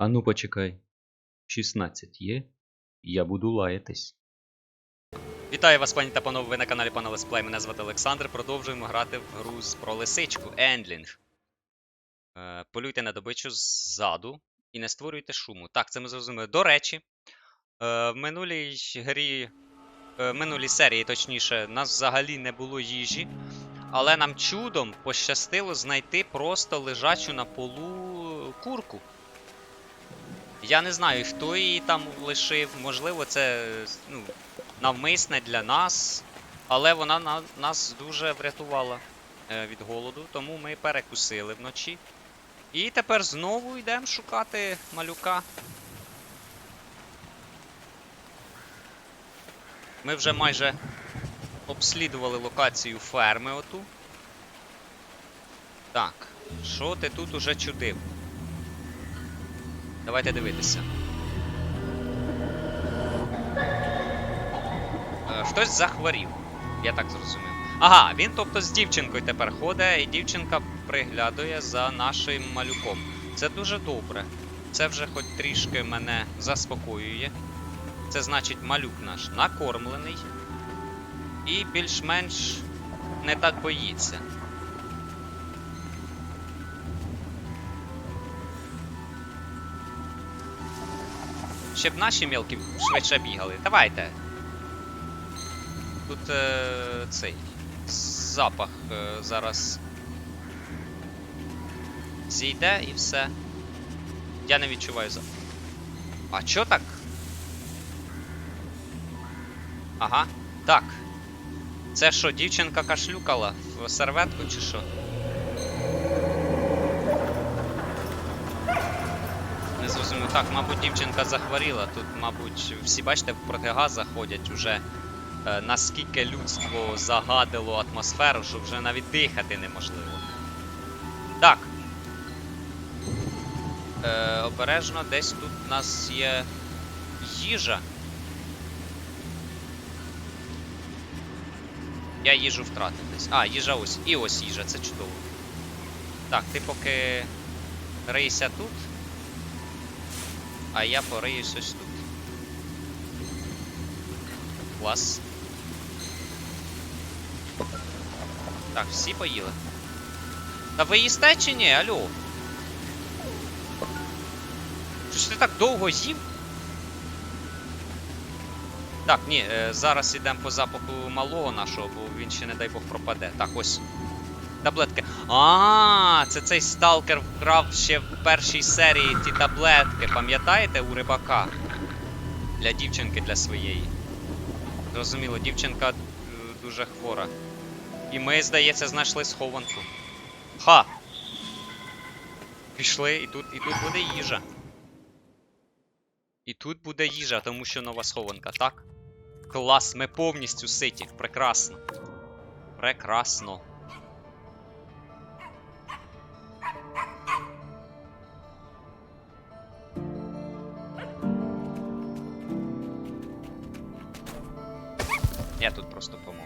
Ану почекай. 16 є? Я буду лаятись. Вітаю вас, пані та панове, ви на каналі пана Лесплей. Мене звати Олександр. Продовжуємо грати в гру про лисичку Ендлінг. Е, полюйте на добичу ззаду і не створюйте шуму. Так, це ми зрозуміли. До речі, е, в минулій грі, е, в минулій серії, точніше, нас взагалі не було їжі. Але нам чудом пощастило знайти просто лежачу на полу курку. Я не знаю, хто її там лишив. Можливо, це ну, навмисне для нас, але вона на, нас дуже врятувала е, від голоду, тому ми перекусили вночі. І тепер знову йдемо шукати малюка. Ми вже майже обслідували локацію ферми оту. Так, що ти тут уже чудив? Давайте дивитися. Е, Хтось захворів, я так зрозумів. Ага, він тобто з дівчинкою тепер ходить, і дівчинка приглядує за нашим малюком. Це дуже добре. Це вже хоч трішки мене заспокоює. Це значить малюк наш накормлений і більш-менш не так боїться. Щоб наші мілки швидше бігали. Давайте. Тут е, цей запах е, зараз зійде і все. Я не відчуваю запах. А чо так? Ага, так. Це що, дівчинка кашлюкала в серветку чи що? Зрозумів. Так, мабуть, дівчинка захворіла. Тут, мабуть, всі бачите, в протигазах ходять уже. Е, наскільки людство загадило атмосферу, що вже навіть дихати неможливо. Так. Е, обережно, десь тут у нас є їжа. Я їжу втратив десь. А, їжа ось. І ось їжа, це чудово. Так, ти поки рийся тут. А я пориюсь ось тут. Клас. Так, всі поїли. Та ви їсте чи ні? Алло? Що ж ти так довго їв? Так, ні, е, зараз йдемо по запаху малого нашого, бо він ще, не дай Бог, пропаде. Так, ось. Таблетки. А, це цей сталкер вкрав ще в першій серії ті таблетки. Пам'ятаєте у рибака? Для дівчинки для своєї. Зрозуміло, дівчинка е, дуже хвора. І ми, здається, знайшли схованку. Ха! Пішли, і тут, і тут буде їжа. І тут буде їжа, тому що нова схованка, так? Клас, ми повністю ситі. Прекрасно. Прекрасно. Я тут просто помовчу.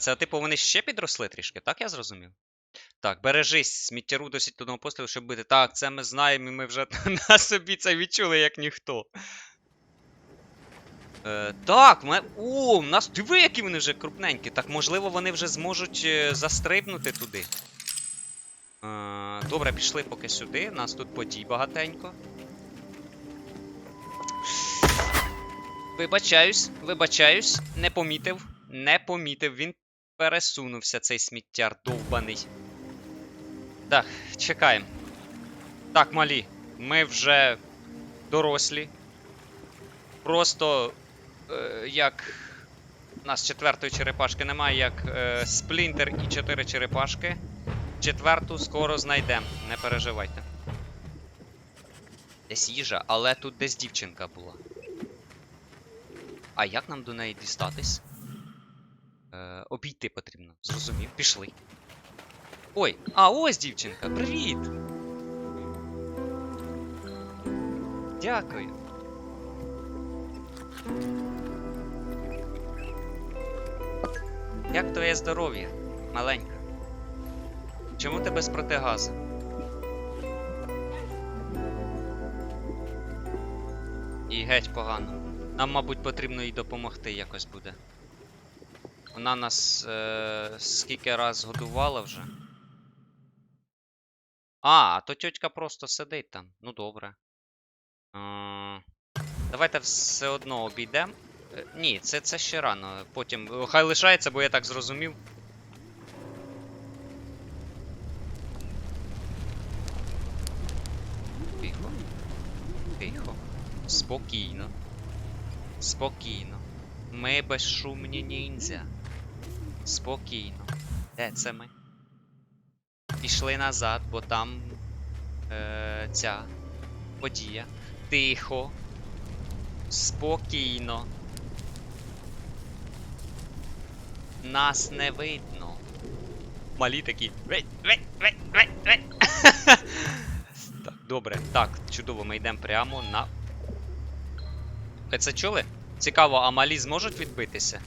Це, типу, вони ще підросли трішки, так я зрозумів? Так, бережись, сміттяру досить одного пострілу, щоб бити. Так, це ми знаємо, і ми вже на собі це відчули, як ніхто. Е, так, ми... О, у нас. Диви, які вони вже крупненькі. Так, можливо, вони вже зможуть е, застрибнути туди. Е, добре, пішли поки сюди. Нас тут подій багатенько. Вибачаюсь, вибачаюсь, не помітив, не помітив, він пересунувся цей сміттяр довбаний. Так, чекаємо. Так, малі, ми вже дорослі. Просто е, як. У нас четвертої черепашки немає, як е, сплінтер і чотири черепашки. Четверту скоро знайдемо, не переживайте. Десь їжа, але тут десь дівчинка була. А як нам до неї дістатись? Е, обійти потрібно. Зрозумів, пішли. Ой, а ось дівчинка, привіт! Дякую. Як твоє здоров'я, маленька? Чому ти без протигазу? І геть погано. Нам, мабуть, потрібно їй допомогти якось буде. Вона нас е- скільки раз годувала вже. А, то тьотька просто сидить там. Ну добре. Е, Давайте все одно обійдемо. Ні, це, це ще рано. Потім. е, Хай лишається, бо я так зрозумів. Тихо. Тихо. Спокійно. Спокійно. Ми безшумні ніндзя. Спокійно. Де це ми? Пішли назад, бо там е, ця подія. Тихо. Спокійно. Нас не видно. Малі такі. Так, добре. Так, чудово, ми йдемо прямо на. Ви це чули? Цікаво, а малі зможуть відбитися?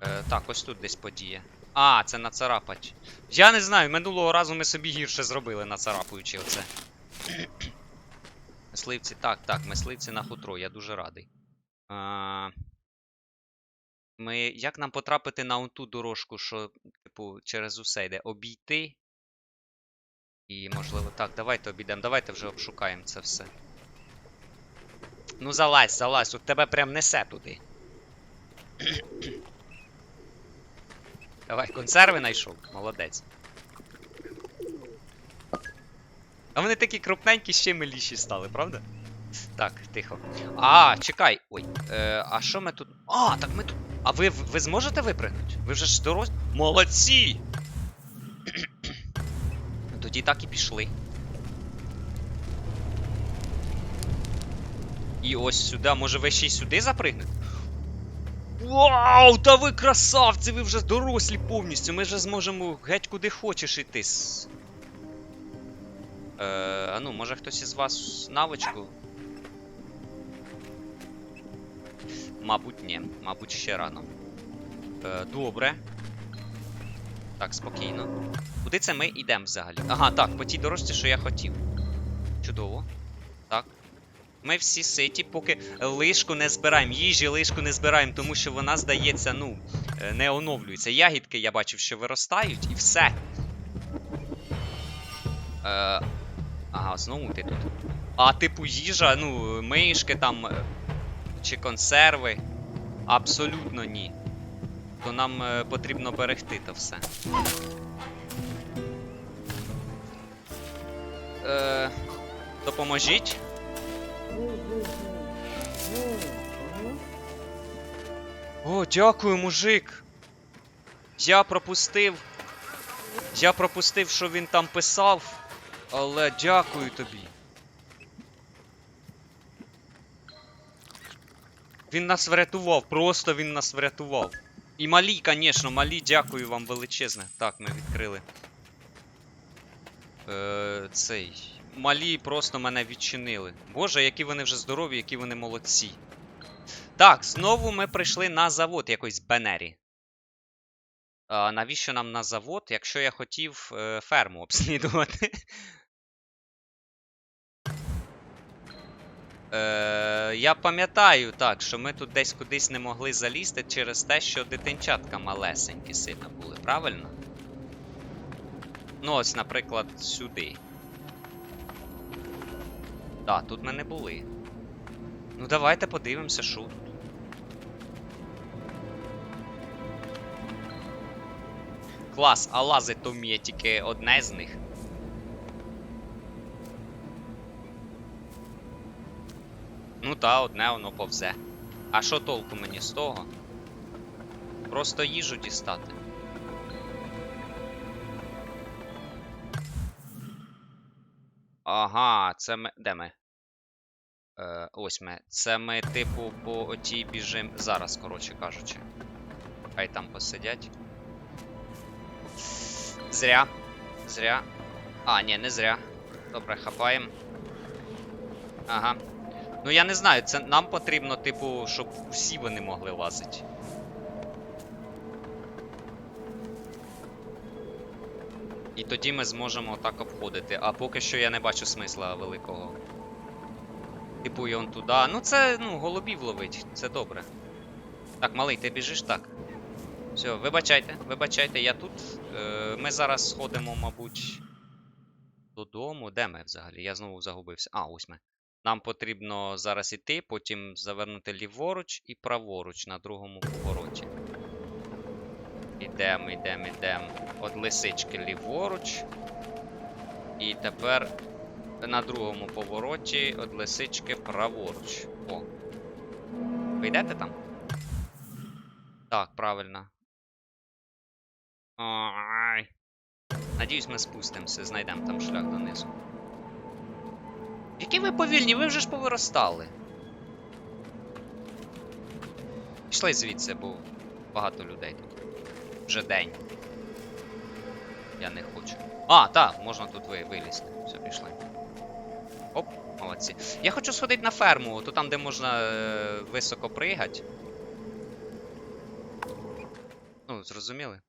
Е, так, ось тут десь подія. А, це нацарапать. Я не знаю, минулого разу ми собі гірше зробили, нацарапуючи оце. Мисливці, так, так, мисливці на хутро, я дуже радий. А, ми. Як нам потрапити на ту дорожку, що, типу, через усе йде? Обійти. І, можливо, так, давайте обійдемо, давайте вже обшукаємо це все. Ну, залазь, залазь, от тебе прям несе туди. Давай, консерви знайшов. Молодець. А вони такі крупненькі, ще миліші стали, правда? Так, тихо. А, чекай. Ой. Е, а що ми тут. А, так ми тут. А ви, ви зможете випрыгнути? Ви вже ж дорослі? Молодці! Тоді так і пішли. І ось сюди, може ви ще й сюди запригнете? Вау! Та ви красавці! Ви вже дорослі повністю. Ми вже зможемо геть куди хочеш іти. с- Е, а ну, може хтось із вас навичку? Мабуть, ні. Мабуть, ще рано. Е, добре. Так, спокійно. Куди це ми йдемо взагалі? Ага, так, по тій дорожці, що я хотів. Чудово. Ми всі ситі, поки лишку не збираємо. Їжі лишку не збираємо, тому що вона, здається, ну, е, не оновлюється. Ягідки я бачив, що виростають, і все. Е, ага, знову ти тут. А типу їжа, ну, мишки там. е, Чи консерви. Абсолютно ні. То нам е, потрібно берегти то все. Е, допоможіть. О, дякую, мужик. Я пропустив. Я пропустив, що він там писав. Але дякую тобі. Він нас врятував, просто він нас врятував. І малі, звісно, малі, дякую вам величезне. Так, ми відкрили. Е, цей. Малі просто мене відчинили. Боже, які вони вже здорові, які вони молодці. Так, знову ми прийшли на завод якось Бенері. А, навіщо нам на завод, якщо я хотів е, ферму обслідувати? Е, я пам'ятаю так, що ми тут десь кудись не могли залізти через те, що дитинчатка малесенькі сильно були, правильно? Ну, ось, наприклад, сюди. Так, тут ми не були. Ну, давайте подивимося, що тут. Клас, а лазить то вміє тільки одне з них. Ну та, одне воно повзе. А що толку мені з того? Просто їжу дістати. Ага, це ми. Де ми? Е, ось ми. Це ми, типу, по отій біжим. Зараз, коротше кажучи. Хай там посидять. Зря. Зря. А, ні, не зря. Добре, хапаємо. Ага. Ну я не знаю, це нам потрібно, типу, щоб всі вони могли лазити. І тоді ми зможемо так обходити. А поки що я не бачу смисла великого. Типу, і он туди. Ну це, ну, голубів ловить, це добре. Так, малий, ти біжиш так. Все, вибачайте, вибачайте, я тут. Е, ми зараз сходимо, мабуть, додому. Де ми взагалі? Я знову загубився. А, ось ми. Нам потрібно зараз іти, потім завернути ліворуч і праворуч на другому повороті. Ідемо, ідемо, ідемо. От лисички ліворуч. І тепер на другому повороті от лисички праворуч. О. Ви йдете там? Так, правильно. Ай. Надіюсь, ми спустимося, знайдемо там шлях донизу. Які ви повільні, ви вже ж повиростали. Пішли звідси, бо багато людей тут. Вже день. Я не хочу. А, так, можна тут ви, вилізти. Все, пішли. Оп, молодці. Я хочу сходити на ферму, то там, де можна е, високо пригати. Ну, зрозуміли?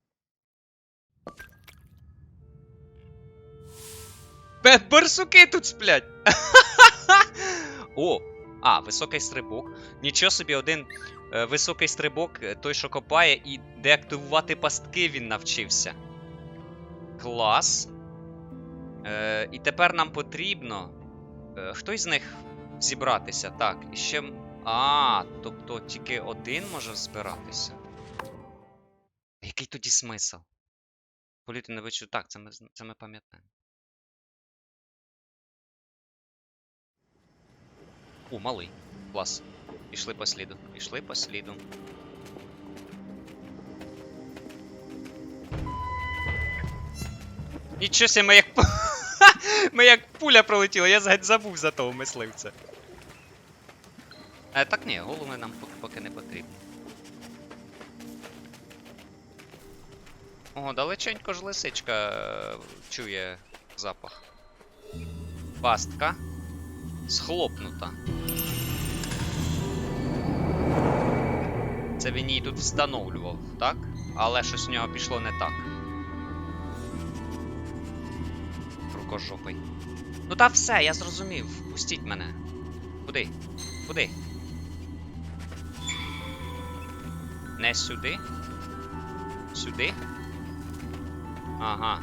Бе- Барсуки тут сплять! О! А, високий стрибок. Нічого собі, один е, високий стрибок, е, той, що копає, і деактивувати пастки він навчився. Клас. Е, і тепер нам потрібно. Е, хтось з них зібратися. Так, і ще. А, тобто тільки один може збиратися. Який тоді смисл? Політи не вичу. Так, це ми, це ми пам'ятаємо. О, малий. Клас. Пішли по сліду. Пішли по сліду. Нічого себе, ми як. ми як пуля пролетіли, я геть забув за того мисливця. Е, так ні, голови нам поки не потрібні. Ого, далеченько ж лисичка е, чує запах. Пастка. Схлопнута. Це він її тут встановлював, так? Але щось у нього пішло не так. Рукожопий. Ну та все, я зрозумів. Пустіть мене. Куди? Куди? Не сюди? Сюди? Ага.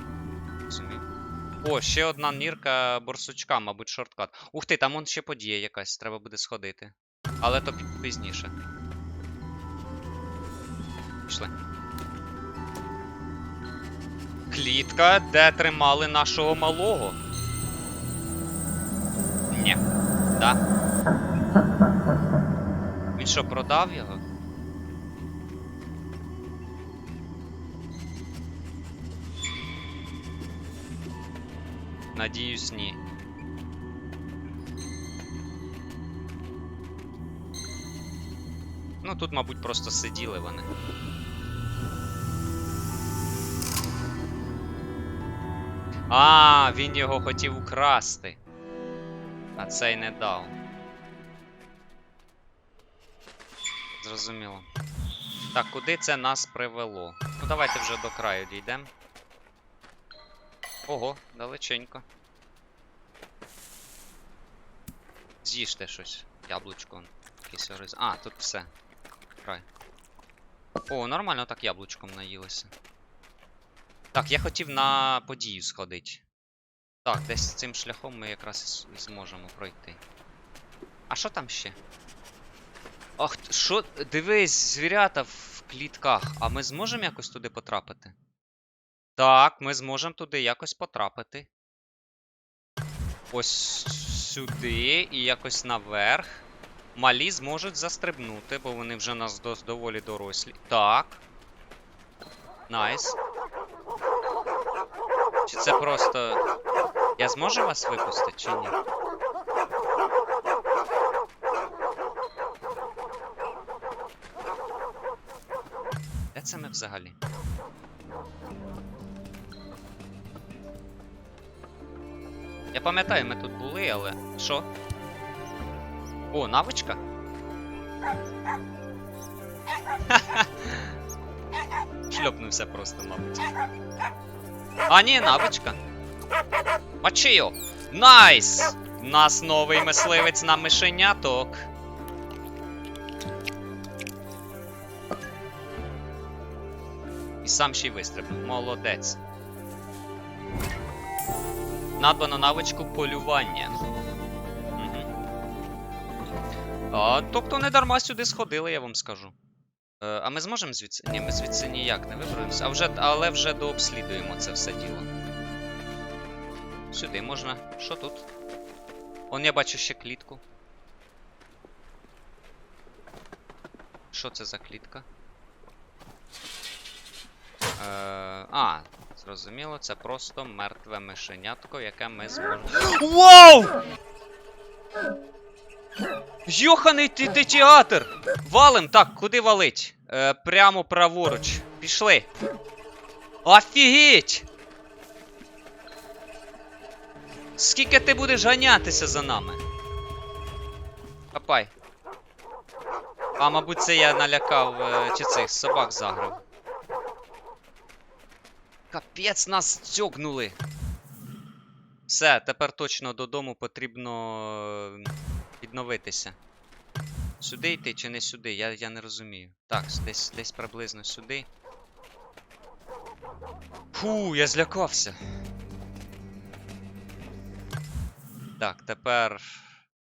О, ще одна нірка борсучка, мабуть, шорткат. Ух ти, там он ще подія якась, треба буде сходити. Але то пізніше. Пішли. Клітка, де тримали нашого малого. Ні. Да. Він що, продав його? Надіюсь, ні. Ну, тут, мабуть, просто сиділи вони. А, він його хотів украсти. А цей не дав. Зрозуміло. Так, куди це нас привело? Ну, давайте вже до краю дійдемо. Ого, далеченько. З'їжте щось. Яблучко. Якийсь ориз. А, тут все. Край. О, нормально так яблучком наїлося. Так, я хотів на подію сходити. Так, десь цим шляхом ми якраз і зможемо пройти. А що там ще? Т- що? Дивись, звірята в клітках. А ми зможемо якось туди потрапити? Так, ми зможемо туди якось потрапити. Ось сюди і якось наверх. малі зможуть застрибнути, бо вони вже нас дос- доволі дорослі. Так. Найс. Чи це просто. Я зможу вас випустити чи ні? Де це ми взагалі? Я пам'ятаю, ми тут були, але. Що? О, навичка? Шльопнувся просто, мабуть. А, ні, навичка. Мачио! Найс! У нас новий мисливець на мишеняток. І сам ще й вистрибнув. Молодець. Надбано навичку полювання. А, тобто не дарма сюди сходили, я вам скажу. Е, а ми зможемо звідси? Ні, ми звідси ніяк не виберемося. А вже, але вже дообслідуємо це все діло. Сюди можна. Що тут? Он я бачу ще клітку. Що це за клітка? Е, а, зрозуміло, це просто мертве мишенятко, яке ми зможемо. Вау! Йоханий ти, ти театр! Валим, так, куди валить? Е, прямо праворуч. Пішли. Офігеть! Скільки ти будеш ганятися за нами? Хапай. А, мабуть, це я налякав е, чи цих собак заграв. Капець нас цьогнули. Все, тепер точно додому потрібно е, відновитися. Сюди йти чи не сюди? Я, я не розумію. Так, десь, десь приблизно сюди. Фу, я злякався. Так, тепер.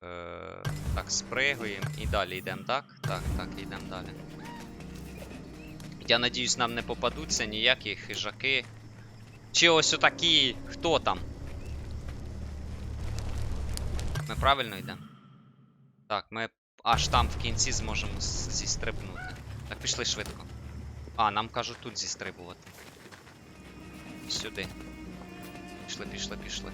Е, так, спригуємо і далі йдемо, так? Так, так, йдемо далі. Я надіюсь, нам не попадуться ніякі хижаки. Чи ось отакі. Хто там? Ми правильно йдемо? Так, ми аж там в кінці зможемо зістрибнути. Так, пішли швидко. А, нам кажуть тут зістрибувати. І сюди. Пішли, пішли, пішли.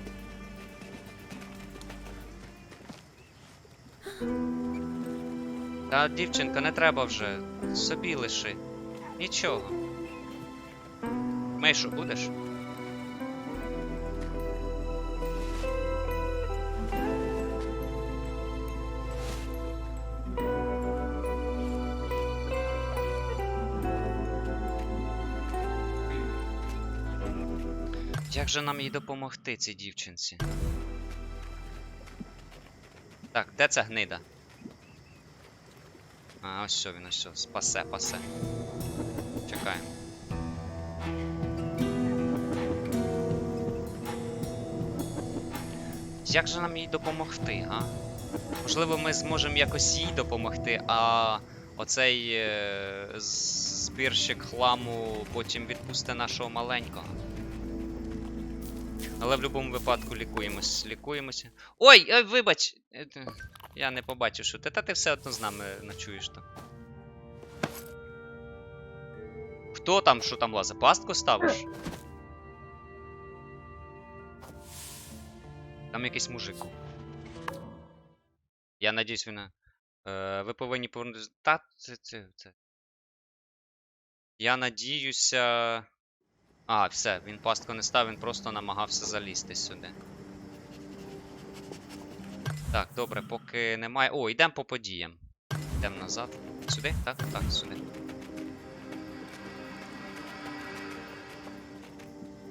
Та, дівчинка, не треба вже. Собі лиши. Нічого. Мишу, будеш? Як же нам їй допомогти, цій дівчинці? Так, де ця гнида? А, ось що він, ось що. Спасе, пасе. Чекаємо. Як же нам їй допомогти, а? Можливо, ми зможемо якось їй допомогти, а оцей е, збірщик хламу потім відпусте нашого маленького. Але в будь-якому випадку лікуємось, лікуємося. Ой, ой, вибач! Е, Я не побачив, що ти. Та ти все одно з нами ночуєш то. Хто там, що там лазе? Пастку ставиш? Там якийсь мужик. Я надіюсь, він. Е, ви повинні повернутися. Та, це, це, це. Я надіюся. А, все, він пастку не став, він просто намагався залізти сюди. Так, добре, поки немає. О, йдемо по подіям. Йдемо назад. Сюди? Так, так, сюди.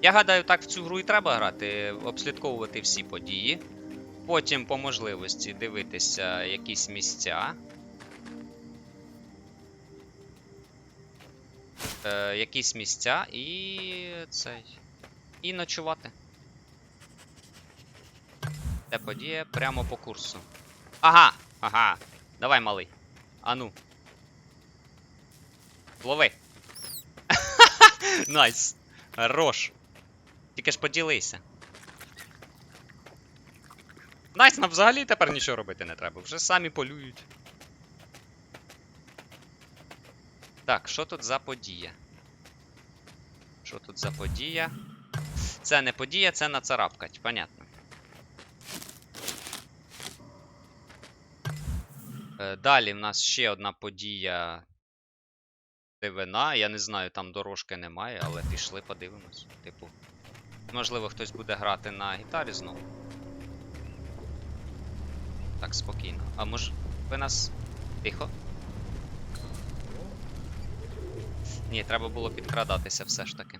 Я гадаю, так в цю гру і треба грати, обслідковувати всі події. Потім по можливості дивитися якісь місця. Е, якісь місця і цей. І ночувати. Де подія прямо по курсу. Ага, ага. Давай, малий. Ану. Лови. Найс. Хорош. Тільки ж поділися. Найс, нам взагалі тепер нічого робити не треба, вже самі полюють. Так, що тут за подія? Що тут за подія? Це не подія, це нацарапкать, понятно. Е, далі в нас ще одна подія. Дивина. Я не знаю, там дорожки немає, але пішли, подивимось. Типу. Можливо, хтось буде грати на гітарі знову. Так, спокійно. А може. Ви нас. Тихо. Ні, треба було підкрадатися все ж таки.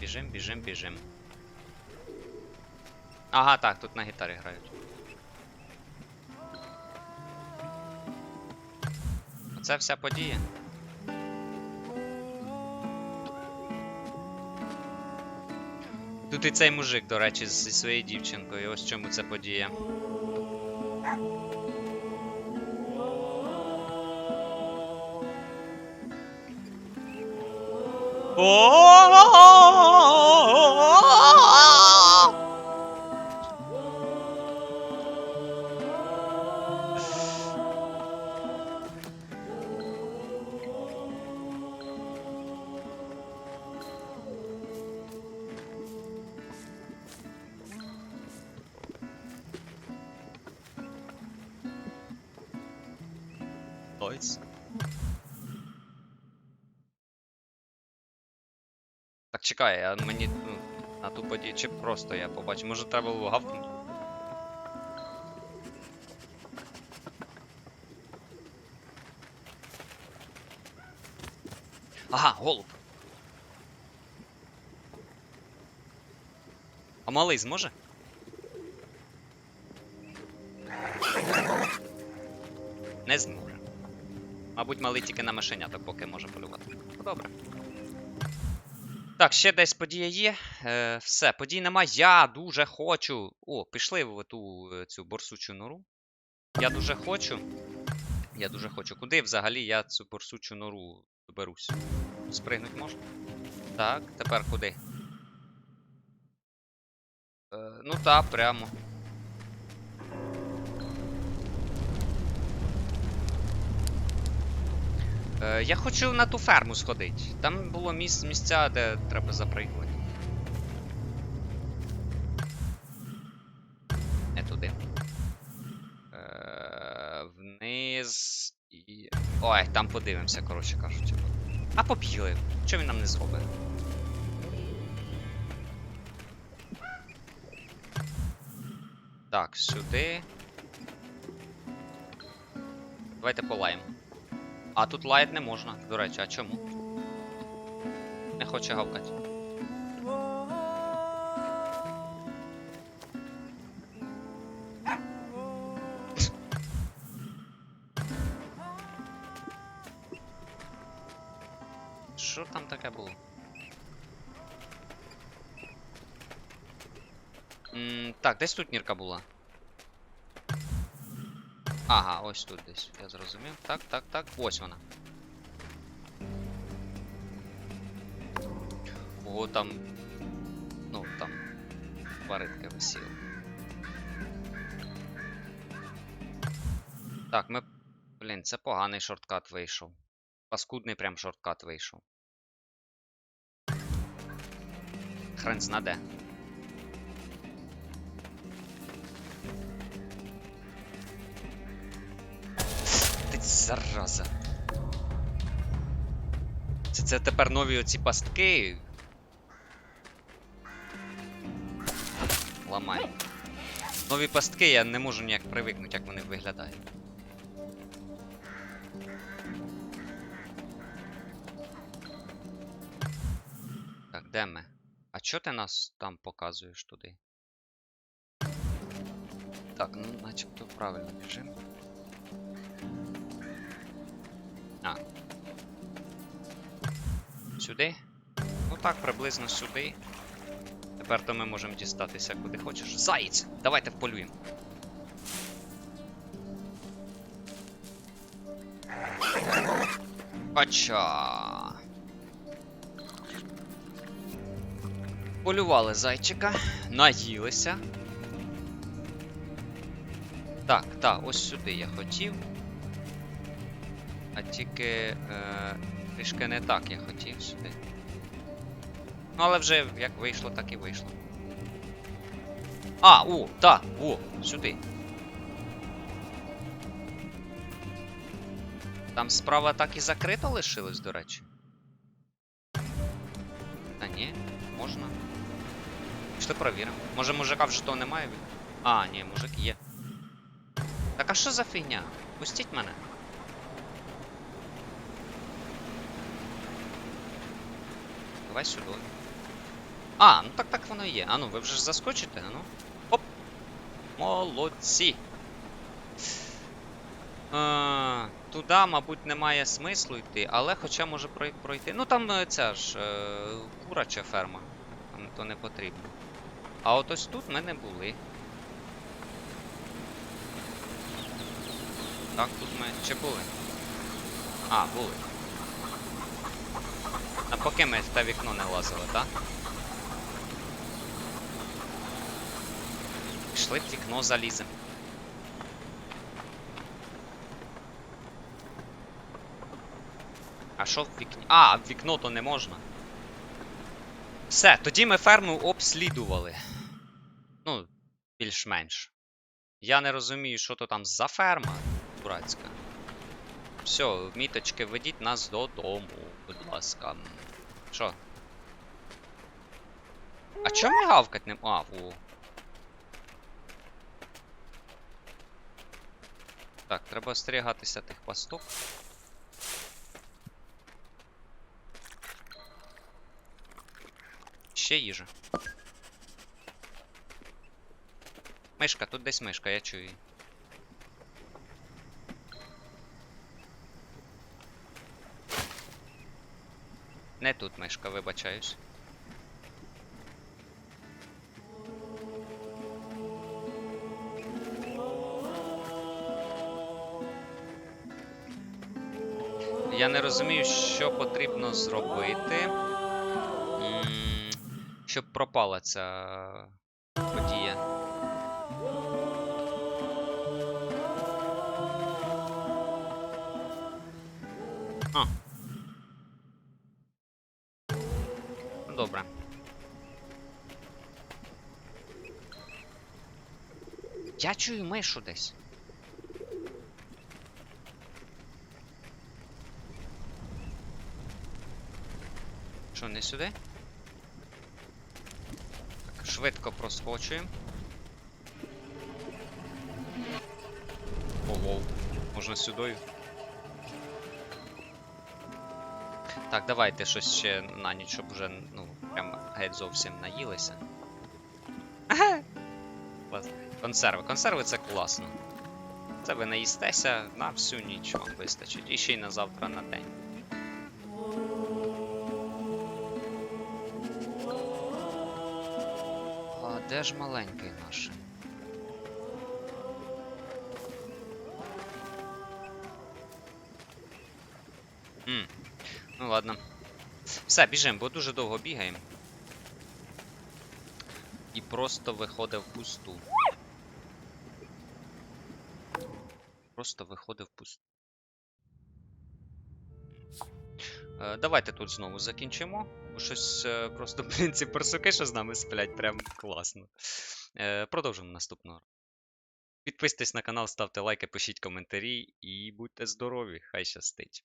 Біжим, біжим, біжим. Ага, так, тут на гітарі грають. Оце вся подія. Тут і цей мужик, до речі, зі своєю дівчинкою. Ось чому це подія. Найс. Чекай, а мені ну, на ту подію чи просто я побачив. Може треба було гавкнути? Ага, голуб. А малий зможе? Не зможе. Мабуть, малий тільки на мишеняток поки може полювати. Добре. Так, ще десь подія є. Е, все, подій нема. Я дуже хочу. О, пішли в ту е, цю борсучу нору. Я дуже хочу. Я дуже хочу. Куди взагалі я цю борсучу нору доберусь? Спригнуть можна? Так, тепер куди? Е, ну так, прямо. Е, я хочу на ту ферму сходити. Там було міс місця, де треба запригнути. Не туди. Е, вниз і. Ой, там подивимося, коротше кажучи. А побігли. Що він нам не зробить? Так, сюди. Давайте полаємо. А тут лаять не можна, до речі, а чому? Не хоче гавкати. Що там таке було? М, так, десь тут нірка була. Ось тут десь. Я зрозумів. Так, так, так. Ось вона. Ого, там. Ну, там. Тваринки висіли. Так, ми. Блін, це поганий шорткат вийшов. Паскудний прям шорткат вийшов. Хрен знаде. Зараза. Це, це тепер нові оці пастки. Ламай. Нові пастки, я не можу ніяк привикнути, як вони виглядають. Так, де ми? А чо ти нас там показуєш туди? Так, ну начебто правильно біжимо. А. Сюди? Ну так, приблизно сюди. Тепер то ми можемо дістатися куди хочеш. Заєць! Давайте вполюємо. Ача. Полювали зайчика, наїлися. Так, так, ось сюди я хотів. Тільки е, трішки не так я хотів сюди. Ну, але вже як вийшло, так і вийшло. А, о, так, о, сюди. Там справа так і закрита лишилась, до речі. Та ні, можна. Пішли провіримо. Може мужика вже того немає? А, ні, мужик є. Так а що за фігня? Пустіть мене. Давай сюди. А, ну так так воно і є. А ну, ви вже ж заскочите, ну. Оп! Молодці! Е, туди, мабуть, немає смислу йти, але хоча може пройти. Ну там е, ця ж е, курача ферма. Там то не потрібно. А от ось тут ми не були. Так, тут ми чи були? А, були. А поки ми в те вікно не лазили, так? Пішли в вікно заліземо. А що в вікні? А, в вікно то не можна. Все, тоді ми ферму обслідували. Ну, більш-менш. Я не розумію, що то там за ферма дурацька. Все, міточки, ведіть нас додому, будь ласка. Що? А чому гавкать не. А, о. Так, треба остерігатися тих пасток. Ще їжа. Мишка, тут десь мишка, я чую її. Не тут мишка, вибачаюсь. Я не розумію, що потрібно зробити, щоб пропала ця подія. А. Добре. Я чую мишу десь. Що, не сюди? Так, швидко проскочуємо. Ого, можна сюди. Так, давайте щось ще на ніч, щоб вже, ну, прям геть зовсім наїлися. Ага. Консерви. Консерви це класно. Це ви наїстеся на всю ніч вам вистачить. І ще й на завтра на день. А де ж маленький наш? Ну ладно. Все, біжимо, бо дуже довго бігаємо. І просто виходив пусту. Просто виходив пусту. Е, давайте тут знову закінчимо. Бо щось е, просто, блін, ці персуки, що з нами сплять, прям класно. Е, продовжимо наступного. Підписуйтесь на канал, ставте лайки, пишіть коментарі і будьте здорові, хай щастить.